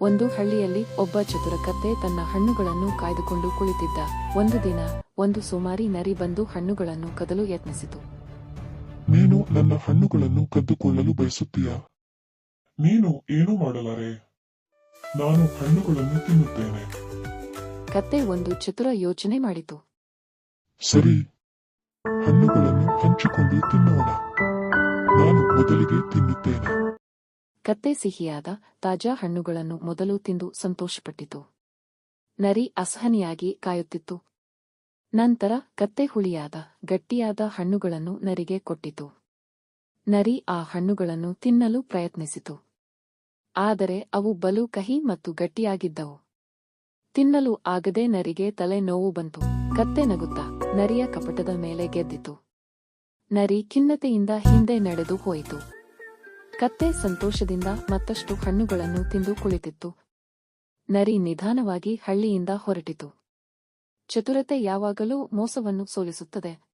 ಒಂದು ಹಳ್ಳಿಯಲ್ಲಿ ಒಬ್ಬ ಚತುರ ಕತ್ತೆ ತನ್ನ ಹಣ್ಣುಗಳನ್ನು ಕಾಯ್ದುಕೊಂಡು ಕುಳಿತಿದ್ದ. ಒಂದು ದಿನ ಒಂದು ಸುಮಾರಿ ನರಿ ಬಂದು ಹಣ್ಣುಗಳನ್ನು ಕದಲು ಯತ್ನಿಸಿತು. ನೀನು ನನ್ನ ಹಣ್ಣುಗಳನ್ನು ಕದ್ದುಕೊಳ್ಳಲು ಬಯಸುತ್ತೀಯ? ನೀನು ಏನು ಮಾಡಲಾರೆ? ನಾನು ಹಣ್ಣುಗಳನ್ನು ತಿನ್ನುತ್ತೇನೆ. ಕತ್ತೆ ಒಂದು ಚತುರ ಯೋಚನೆ ಮಾಡಿತು. ಸರಿ ಹಣ್ಣುಗಳನ್ನು ಹಂಚಿಕೊಂಡು ತಿನ್ನೋಣ. ನಾನು ಮೊದಲಿಗೆ ತಿನ್ನುತ್ತೇನೆ. ಕತ್ತೆ ಸಿಹಿಯಾದ ತಾಜಾ ಹಣ್ಣುಗಳನ್ನು ಮೊದಲು ತಿಂದು ಸಂತೋಷಪಟ್ಟಿತು. ನರಿ ಅಸಹನಿಯಾಗಿ ಕಾಯುತ್ತಿತ್ತು. ನಂತರ ಕತ್ತೆ ಹುಳಿಯಾದ, ಗಟ್ಟಿಯಾದ ಹಣ್ಣುಗಳನ್ನು ನರಿಗೆ ಕೊಟ್ಟಿತು. ನರಿ ಆ ಹಣ್ಣುಗಳನ್ನು ತಿನ್ನಲು ಪ್ರಯತ್ನಿಸಿತು. ಆದರೆ ಅವು ಬಲು ಕಹಿ ಮತ್ತು ಗಟ್ಟಿಯಾಗಿದ್ದವು. ತಿನ್ನಲು ಆಗದೆ ನರಿಗೆ ತಲೆ ನೋವು ಬಂತು. ಕತ್ತೆ ನಗುತ್ತಾ, ನರಿಯ ಕಪಟದ ಮೇಲೆ ಗೆದ್ದಿತು. ನರಿ ಖಿನ್ನತೆಯಿಂದ ಹಿಂದೆ ನಡೆದು ಹೋಯಿತು. ಕತ್ತೆ ಸಂತೋಷದಿಂದ ಮತ್ತಷ್ಟು ಹಣ್ಣುಗಳನ್ನು ತಿಂದು ಕುಳಿತಿತ್ತು. ನರಿ ನಿಧಾನವಾಗಿ ಹಳ್ಳಿಯಿಂದ ಹೊರಟಿತು. ಚತುರತೆ ಯಾವಾಗಲೂ ಮೋಸವನ್ನು ಸೋಲಿಸುತ್ತದೆ.